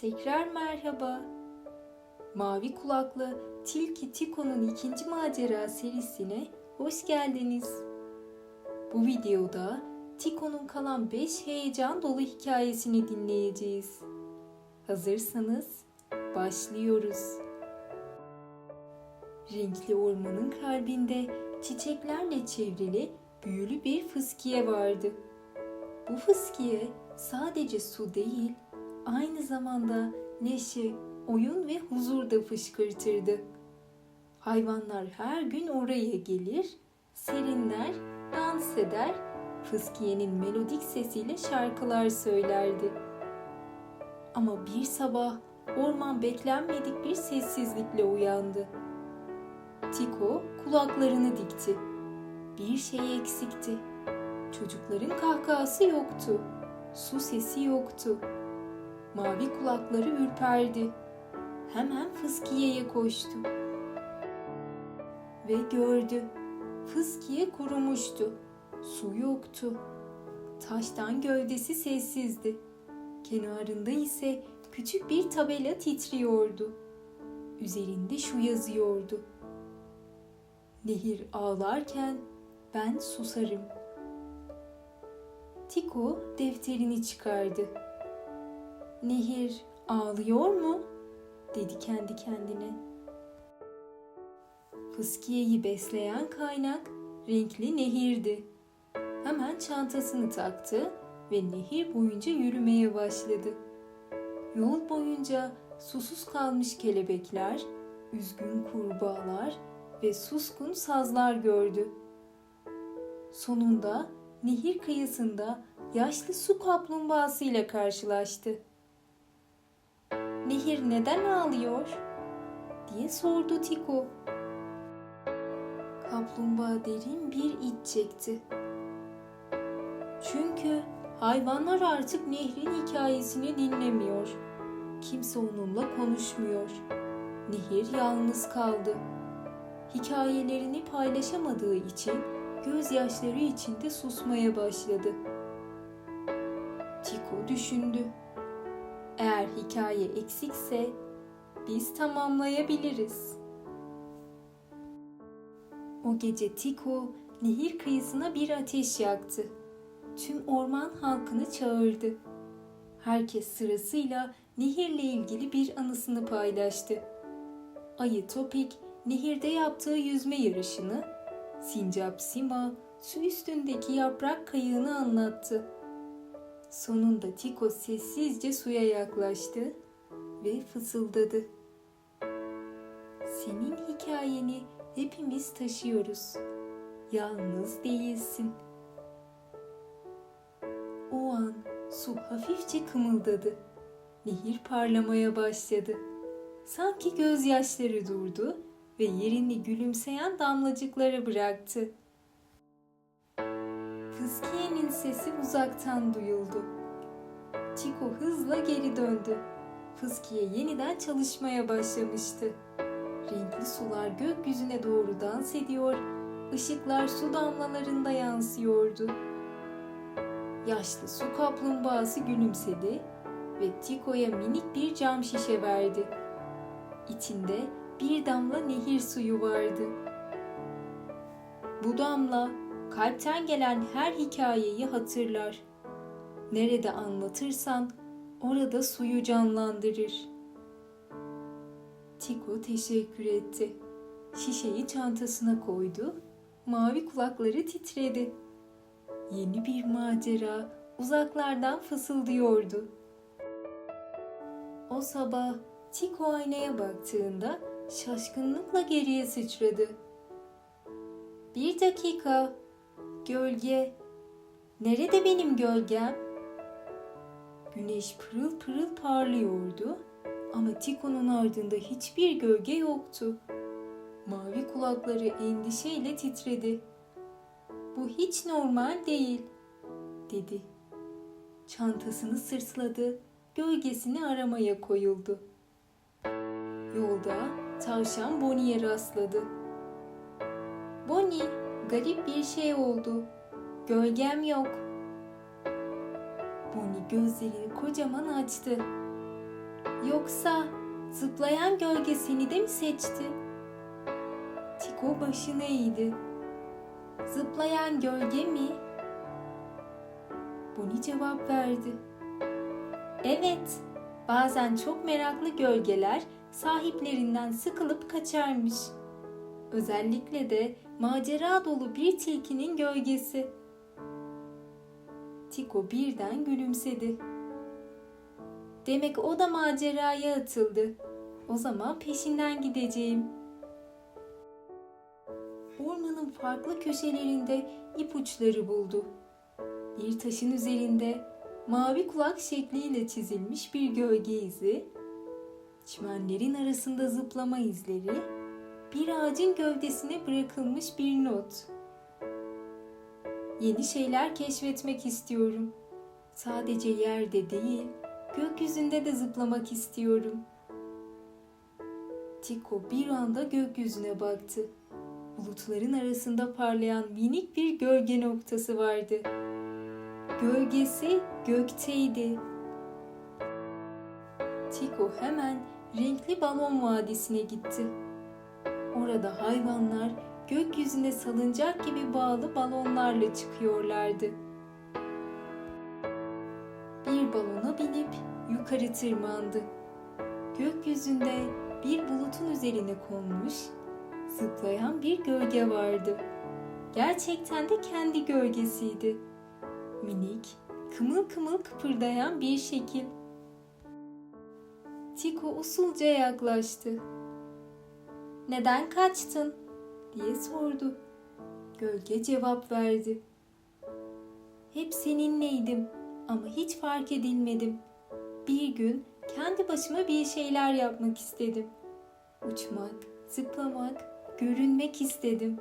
Tekrar merhaba. Mavi kulaklı Tilki Tiko'nun ikinci macera serisine hoş geldiniz. Bu videoda Tiko'nun kalan 5 heyecan dolu hikayesini dinleyeceğiz. Hazırsanız başlıyoruz. Renkli ormanın kalbinde çiçeklerle çevrili büyülü bir fıskiye vardı. Bu fıskiye sadece su değil, aynı zamanda neşe, oyun ve huzur da fışkırtırdı. Hayvanlar her gün oraya gelir, serinler, dans eder, fıskiyenin melodik sesiyle şarkılar söylerdi. Ama bir sabah orman beklenmedik bir sessizlikle uyandı. Tiko kulaklarını dikti. Bir şey eksikti. Çocukların kahkahası yoktu. Su sesi yoktu. Mavi kulakları ürperdi. Hemen fıskiyeye koştu. Ve gördü. Fıskiye kurumuştu. Su yoktu. Taştan gövdesi sessizdi. Kenarında ise küçük bir tabela titriyordu. Üzerinde şu yazıyordu. Nehir ağlarken ben susarım. Tiko defterini çıkardı. Nehir ağlıyor mu? dedi kendi kendine. Fıskiyeyi besleyen kaynak renkli nehirdi. Hemen çantasını taktı ve nehir boyunca yürümeye başladı. Yol boyunca susuz kalmış kelebekler, üzgün kurbağalar ve suskun sazlar gördü. Sonunda nehir kıyısında yaşlı su kaplumbağası ile karşılaştı. Nehir neden ağlıyor? diye sordu Tiko. Kaplumbağa derin bir iç çekti. Çünkü hayvanlar artık nehrin hikayesini dinlemiyor. Kimse onunla konuşmuyor. Nehir yalnız kaldı. Hikayelerini paylaşamadığı için gözyaşları içinde susmaya başladı. Tiko düşündü. Eğer hikaye eksikse biz tamamlayabiliriz. O gece Tiko nehir kıyısına bir ateş yaktı. Tüm orman halkını çağırdı. Herkes sırasıyla nehirle ilgili bir anısını paylaştı. Ayı Topik nehirde yaptığı yüzme yarışını, Sincap Sima su üstündeki yaprak kayığını anlattı. Sonunda Tiko sessizce suya yaklaştı ve fısıldadı. Senin hikayeni hepimiz taşıyoruz. Yalnız değilsin. O an su hafifçe kımıldadı. Nehir parlamaya başladı. Sanki gözyaşları durdu ve yerini gülümseyen damlacıklara bıraktı. Fıskiye'nin sesi uzaktan duyuldu. Çiko hızla geri döndü. Fıskiye yeniden çalışmaya başlamıştı. Renkli sular gökyüzüne doğru dans ediyor, ışıklar su damlalarında yansıyordu. Yaşlı su kaplumbağası gülümsedi ve Tiko'ya minik bir cam şişe verdi. İçinde bir damla nehir suyu vardı. Bu damla kalpten gelen her hikayeyi hatırlar. Nerede anlatırsan orada suyu canlandırır. Tiko teşekkür etti. Şişeyi çantasına koydu. Mavi kulakları titredi. Yeni bir macera uzaklardan fısıldıyordu. O sabah Tiko aynaya baktığında şaşkınlıkla geriye sıçradı. Bir dakika. Gölge. Nerede benim gölgem? Güneş pırıl pırıl parlıyordu ama Tiko'nun ardında hiçbir gölge yoktu. Mavi kulakları endişeyle titredi. Bu hiç normal değil, dedi. Çantasını sırsladı, gölgesini aramaya koyuldu. Yolda tavşan Bonnie'ye rastladı. Bonnie, garip bir şey oldu. Gölgem yok. Bonnie gözlerini kocaman açtı. Yoksa zıplayan gölge seni de mi seçti? Tiko başını eğdi. Zıplayan gölge mi? Bonnie cevap verdi. Evet, bazen çok meraklı gölgeler sahiplerinden sıkılıp kaçarmış. Özellikle de macera dolu bir tilkinin gölgesi. Tiko birden gülümsedi. Demek o da maceraya atıldı. O zaman peşinden gideceğim. Ormanın farklı köşelerinde ipuçları buldu. Bir taşın üzerinde mavi kulak şekliyle çizilmiş bir gölge izi, çimenlerin arasında zıplama izleri, bir ağacın gövdesine bırakılmış bir not. Yeni şeyler keşfetmek istiyorum. Sadece yerde değil, gökyüzünde de zıplamak istiyorum. Tiko bir anda gökyüzüne baktı. Bulutların arasında parlayan minik bir gölge noktası vardı. Gölgesi gökteydi. Tiko hemen renkli balon vadisine gitti. Orada hayvanlar gökyüzüne salıncak gibi bağlı balonlarla çıkıyorlardı. Bir balona binip yukarı tırmandı. Gökyüzünde bir bulutun üzerine konmuş, zıplayan bir gölge vardı. Gerçekten de kendi gölgesiydi. Minik, kımıl kımıl kıpırdayan bir şekil. Tiko usulca yaklaştı. Neden kaçtın? diye sordu. Gölge cevap verdi. Hep seninleydim ama hiç fark edilmedim. Bir gün kendi başıma bir şeyler yapmak istedim. Uçmak, zıplamak, görünmek istedim.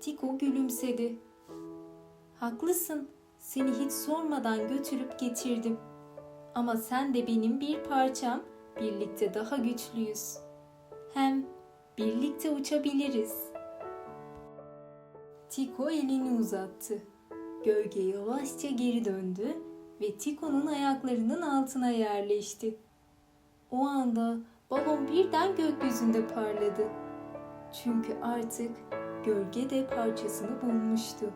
Tiko gülümsedi. Haklısın. Seni hiç sormadan götürüp getirdim. Ama sen de benim bir parçam. Birlikte daha güçlüyüz. Hem birlikte uçabiliriz. Tiko elini uzattı. Gölge yavaşça geri döndü ve Tiko'nun ayaklarının altına yerleşti. O anda balon birden gökyüzünde parladı. Çünkü artık gölge de parçasını bulmuştu.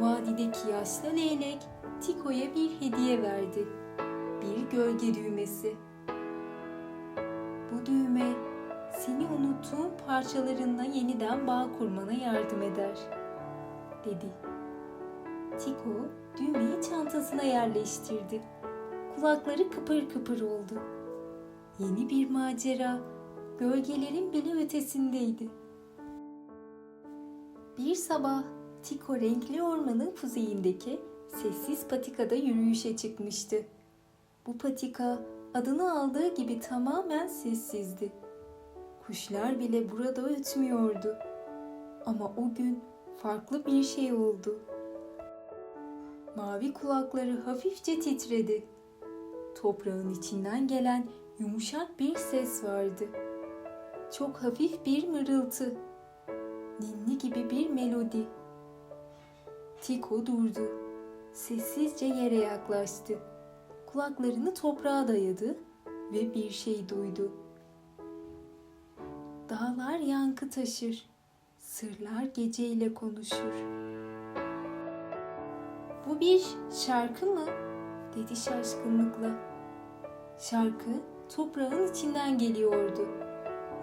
Vadideki yaşlı leylek Tiko'ya bir hediye verdi. Bir gölge düğmesi. Bu düğme seni unuttuğun parçalarınla yeniden bağ kurmana yardım eder, dedi. Tiko düğmeyi çantasına yerleştirdi. Kulakları kıpır kıpır oldu. Yeni bir macera gölgelerin bile ötesindeydi. Bir sabah Tiko renkli ormanın kuzeyindeki sessiz patikada yürüyüşe çıkmıştı. Bu patika adını aldığı gibi tamamen sessizdi. Kuşlar bile burada ötmüyordu. Ama o gün farklı bir şey oldu. Mavi kulakları hafifçe titredi. Toprağın içinden gelen yumuşak bir ses vardı. Çok hafif bir mırıltı. Ninni gibi bir melodi. Tiko durdu. Sessizce yere yaklaştı. Kulaklarını toprağa dayadı ve bir şey duydu. Dağlar yankı taşır, sırlar geceyle konuşur. Bu bir şarkı mı? dedi şaşkınlıkla. Şarkı toprağın içinden geliyordu.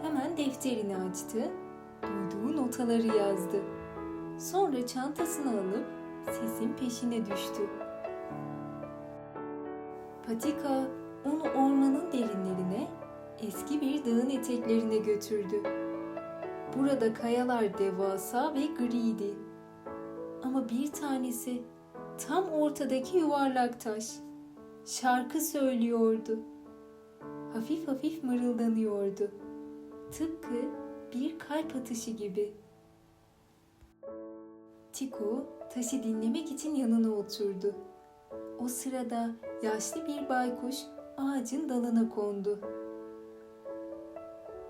Hemen defterini açtı, duyduğu notaları yazdı. Sonra çantasını alıp sesin peşine düştü. Patika onu ormanın derinlerine, eski bir dağın eteklerine götürdü. Burada kayalar devasa ve griydi. Ama bir tanesi tam ortadaki yuvarlak taş şarkı söylüyordu. Hafif hafif mırıldanıyordu. Tıpkı bir kalp atışı gibi. Tiko taşı dinlemek için yanına oturdu. O sırada yaşlı bir baykuş ağacın dalına kondu.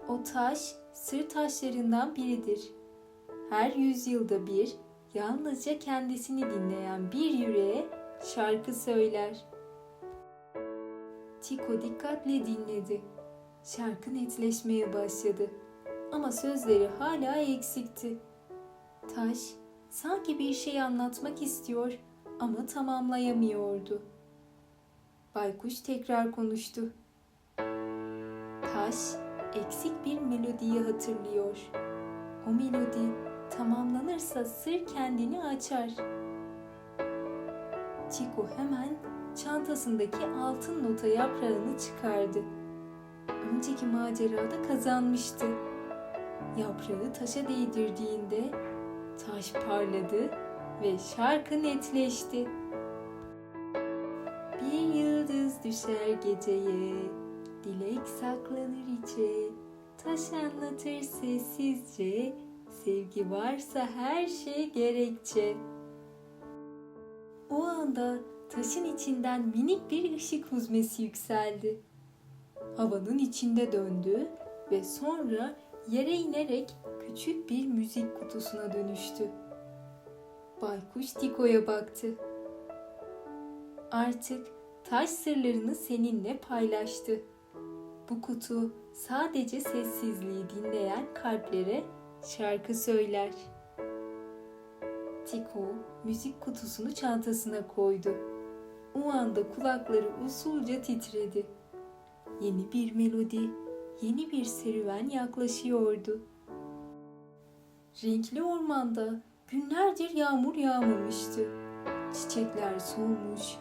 O taş sır taşlarından biridir. Her yüzyılda bir yalnızca kendisini dinleyen bir yüreğe şarkı söyler. Tiko dikkatle dinledi. Şarkı netleşmeye başladı. Ama sözleri hala eksikti. Taş sanki bir şey anlatmak istiyor ama tamamlayamıyordu. Baykuş tekrar konuştu. Taş eksik bir melodiyi hatırlıyor. O melodi tamamlanırsa sır kendini açar. Chico hemen çantasındaki altın nota yaprağını çıkardı. Önceki macerada kazanmıştı. Yaprağı taşa değdirdiğinde taş parladı ve şarkı netleşti. Bir yıldız düşer geceye, dilek saklanır içe, taş anlatır sessizce, sevgi varsa her şey gerekçe. O anda taşın içinden minik bir ışık huzmesi yükseldi. Havanın içinde döndü ve sonra yere inerek küçük bir müzik kutusuna dönüştü. Baykuş Tiko'ya baktı. Artık taş sırlarını seninle paylaştı. Bu kutu sadece sessizliği dinleyen kalplere şarkı söyler. Tiko müzik kutusunu çantasına koydu. O anda kulakları usulca titredi. Yeni bir melodi, yeni bir serüven yaklaşıyordu. Renkli ormanda günlerdir yağmur yağmamıştı. Çiçekler solmuş,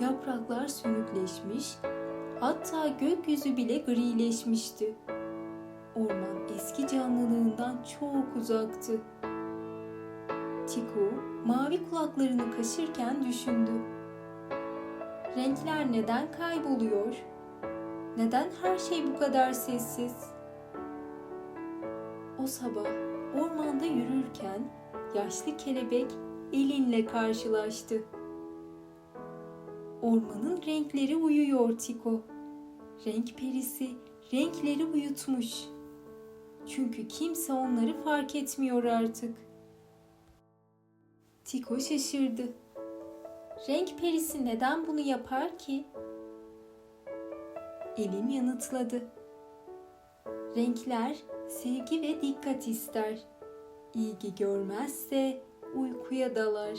yapraklar sönükleşmiş, hatta gökyüzü bile grileşmişti. Orman eski canlılığından çok uzaktı. Tiko mavi kulaklarını kaşırken düşündü. Renkler neden kayboluyor? Neden her şey bu kadar sessiz? O sabah ormanda yürürken yaşlı kelebek elinle karşılaştı. Ormanın renkleri uyuyor Tiko. Renk perisi renkleri uyutmuş. Çünkü kimse onları fark etmiyor artık. Tiko şaşırdı. Renk perisi neden bunu yapar ki? Elin yanıtladı. Renkler sevgi ve dikkat ister. İlgi görmezse uykuya dalar.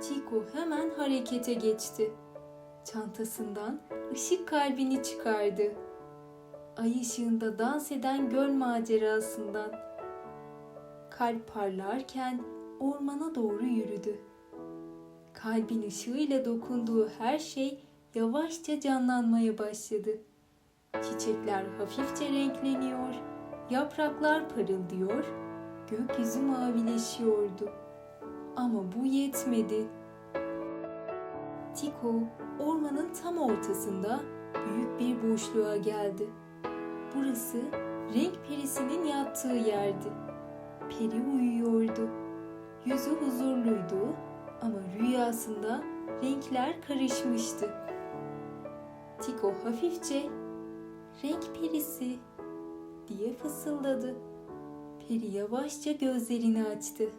Tiko hemen harekete geçti. Çantasından ışık kalbini çıkardı. Ay ışığında dans eden göl macerasından. Kalp parlarken ormana doğru yürüdü. Kalbin ışığıyla dokunduğu her şey yavaşça canlanmaya başladı. Çiçekler hafifçe renkleniyor, yapraklar parıldıyor, gökyüzü mavileşiyordu. Ama bu yetmedi. Tiko ormanın tam ortasında büyük bir boşluğa geldi. Burası renk perisinin yattığı yerdi. Peri uyuyordu. Yüzü huzurluydu ama rüyasında renkler karışmıştı. Tiko hafifçe renk perisi diye fısıldadı. Peri yavaşça gözlerini açtı.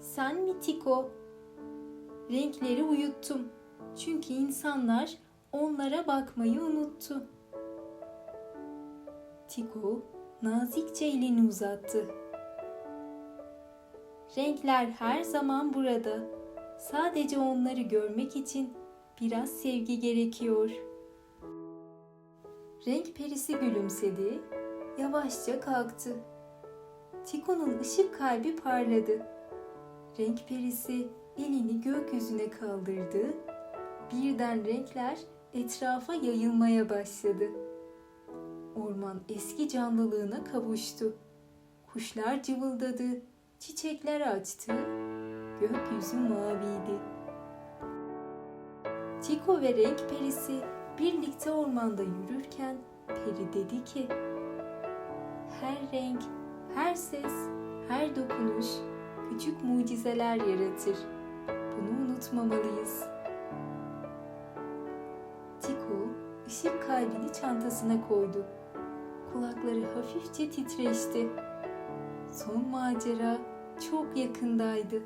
Sen mi Tiko? Renkleri uyuttum. Çünkü insanlar onlara bakmayı unuttu. Tiko nazikçe elini uzattı. Renkler her zaman burada. Sadece onları görmek için biraz sevgi gerekiyor. Renk perisi gülümsedi, yavaşça kalktı. Tiko'nun ışık kalbi parladı. Renk perisi elini gökyüzüne kaldırdı. Birden renkler etrafa yayılmaya başladı. Orman eski canlılığına kavuştu. Kuşlar cıvıldadı, çiçekler açtı, gökyüzü maviydi. Tiko ve renk perisi birlikte ormanda yürürken peri dedi ki her renk, her ses, her dokunuş küçük mucizeler yaratır. Bunu unutmamalıyız. Tiko ışık kalbini çantasına koydu. Kulakları hafifçe titreşti. Son macera çok yakındaydı.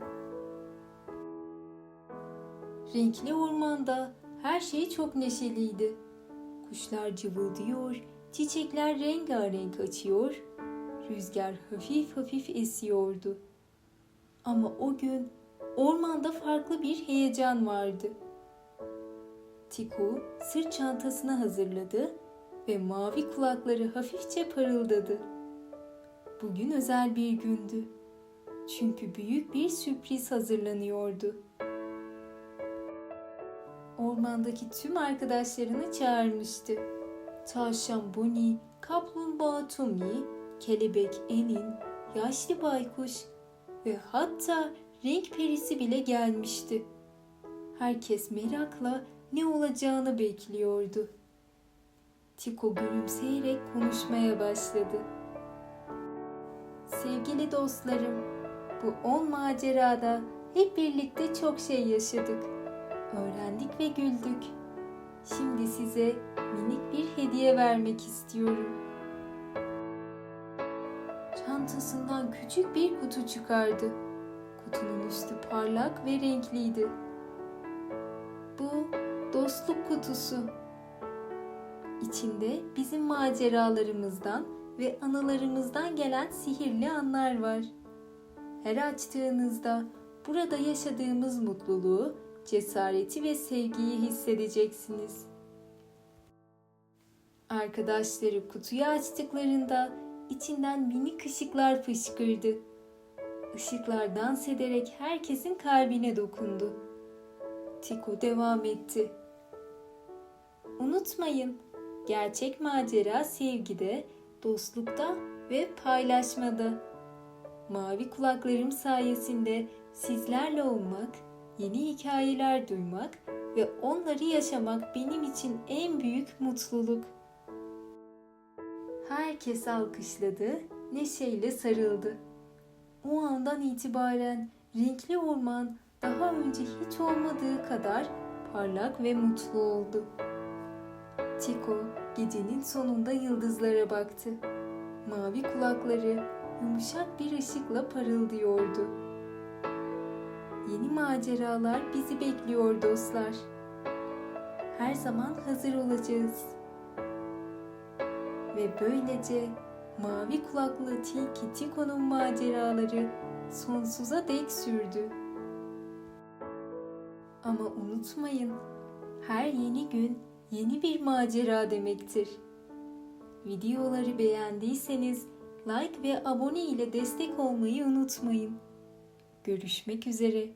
Renkli ormanda her şey çok neşeliydi. Kuşlar cıvıldıyor, çiçekler rengarenk açıyor, rüzgar hafif hafif esiyordu. Ama o gün ormanda farklı bir heyecan vardı. Tiku sırt çantasını hazırladı ve mavi kulakları hafifçe parıldadı. Bugün özel bir gündü. Çünkü büyük bir sürpriz hazırlanıyordu. Ormandaki tüm arkadaşlarını çağırmıştı. Tavşan Bonnie, kaplumbağa Tommy, kelebek Elin, yaşlı baykuş ve hatta renk perisi bile gelmişti. Herkes merakla ne olacağını bekliyordu. Tiko gülümseyerek konuşmaya başladı. Sevgili dostlarım, bu on macerada hep birlikte çok şey yaşadık. Öğrendik ve güldük. Şimdi size minik bir hediye vermek istiyorum. Çantasından küçük bir kutu çıkardı. Kutunun üstü parlak ve renkliydi. Bu dostluk kutusu. İçinde bizim maceralarımızdan ve anılarımızdan gelen sihirli anlar var. Her açtığınızda burada yaşadığımız mutluluğu, cesareti ve sevgiyi hissedeceksiniz. Arkadaşları kutuyu açtıklarında içinden minik ışıklar fışkırdı. Işıklar dans ederek herkesin kalbine dokundu. Tiko devam etti. Unutmayın, gerçek macera sevgide, dostlukta ve paylaşmada. Mavi kulaklarım sayesinde sizlerle olmak, yeni hikayeler duymak ve onları yaşamak benim için en büyük mutluluk. Herkes alkışladı, neşeyle sarıldı. O andan itibaren renkli orman daha önce hiç olmadığı kadar parlak ve mutlu oldu. Tiko gecenin sonunda yıldızlara baktı. Mavi kulakları yumuşak bir ışıkla parıldıyordu. Yeni maceralar bizi bekliyor dostlar. Her zaman hazır olacağız. Ve böylece mavi kulaklı Tilki Tiko'nun maceraları sonsuza dek sürdü. Ama unutmayın, her yeni gün yeni bir macera demektir. Videoları beğendiyseniz like ve abone ile destek olmayı unutmayın. Görüşmek üzere.